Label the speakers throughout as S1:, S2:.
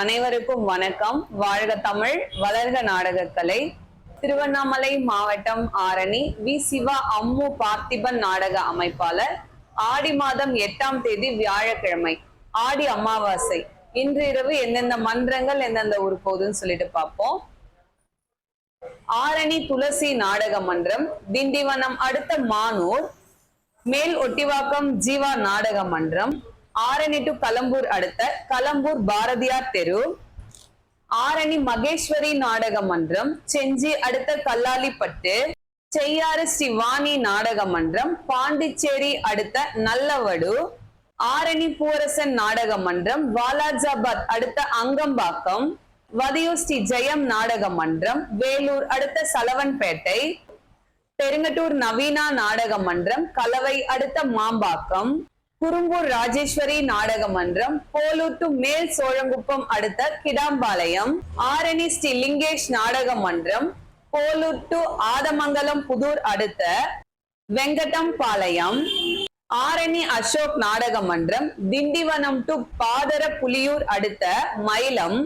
S1: அனைவருக்கும் வணக்கம். வாழ்க தமிழ் வளர்க நாடகக்கலை. திருவண்ணாமலை மாவட்டம் ஆரணி வி. சிவா அம்மு பார்த்திபன் நாடக அமைப்பாளர். ஆடி மாதம் எட்டாம் தேதி வியாழக்கிழமை. ஆடி அமாவாசை. இன்று இரவு எந்தெந்த மன்றங்கள் எந்தெந்த ஊர் போகுதுன்னு சொல்லிட்டு பார்ப்போம். ஆரணி துளசி நாடக மன்றம் திண்டிவனம் அடுத்த மானூர். மேல் ஒட்டிவாக்கம் ஜீவா நாடக மன்றம். ஆரணி டு கலம்பூர் அடுத்த கலம்பூர் பாரதியார் தெரு. ஆரணி மகேஸ்வரி நாடக மன்றம் செஞ்சி அடுத்த கல்லாலிப்பட்டு செய்யாறு ஸ்ரீ வாணி நாடக மன்றம் பாண்டிச்சேரி அடுத்த நல்லவடு. ஆரணி பூவரசன் நாடக மன்றம் வாலாஜாபாத் அடுத்த அங்கம்பாக்கம். வதியூர் ஸ்ரீ ஜெயம் நாடக மன்றம் வேலூர் அடுத்த சலவன்பேட்டை. பெருங்கட்டூர் நவீனா நாடக மன்றம் கலவை அடுத்த மாம்பாக்கம். குறும்பூர் ராஜேஸ்வரி நாடக மன்றம் போலூர் டு மேல் சோழங்குப்பம் அடுத்த கிடாம்பாளையம் ஆரணி ஸ்ரீ லிங்கேஷ் நாடக மன்றம் போலூர் டு ஆதமங்கலம் புதூர் அடுத்த வெங்கடம் பாளையம் ஆரணி அசோக் நாடக மன்றம் திண்டிவனம் டு பாதர புலியூர் அடுத்த மயிலம்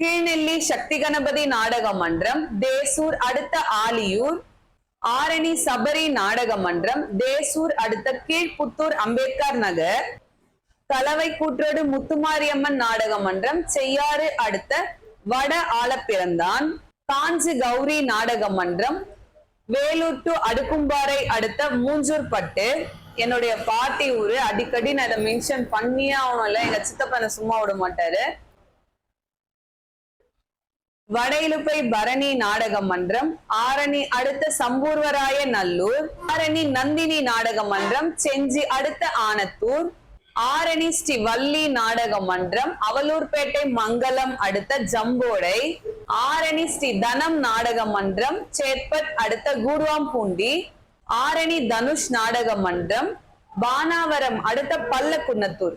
S1: கீழ்நெல்லி சக்தி கணபதி நாடக மன்றம் தேசூர் அடுத்த ஆலியூர் ஆரணி சபரி நாடக மன்றம் தேசூர் அடுத்த கீழ்புத்தூர் அம்பேத்கர் நகர் கலவை கூற்றோடு முத்துமாரியம்மன் நாடக மன்றம் செய்யாறு அடுத்த வட ஆலப்பிறந்தான் காஞ்சி கௌரி நாடக மன்றம் வேலூர் டு அடுக்கும்பாறை அடுத்த மூஞ்சூர்பட்டு. என்னுடைய பாட்டி ஊரு அடிக்கடி நான் இதை மென்ஷன் பண்ணியே ஆகணும்ல எங்க சித்தப்பனை சும்மா விட மாட்டாரு. வடையிலுப்பை பரணி நாடக மன்றம் ஆரணி அடுத்த சம்பூர்வராய நல்லூர் ஆரணி நந்தினி நாடக மன்றம் செஞ்சி அடுத்த ஆனத்தூர் ஆரணி ஸ்ரீ வள்ளி நாடக மன்றம் அவலூர்பேட்டை மங்கலம் அடுத்த ஜம்போடை ஆரணி ஸ்ரீ தனம் நாடக மன்றம் சேர்பத் அடுத்த கூடுவாம்பூண்டி ஆரணி தனுஷ் நாடக மன்றம் பானாவரம் அடுத்த பல்லக்குன்னத்தூர்.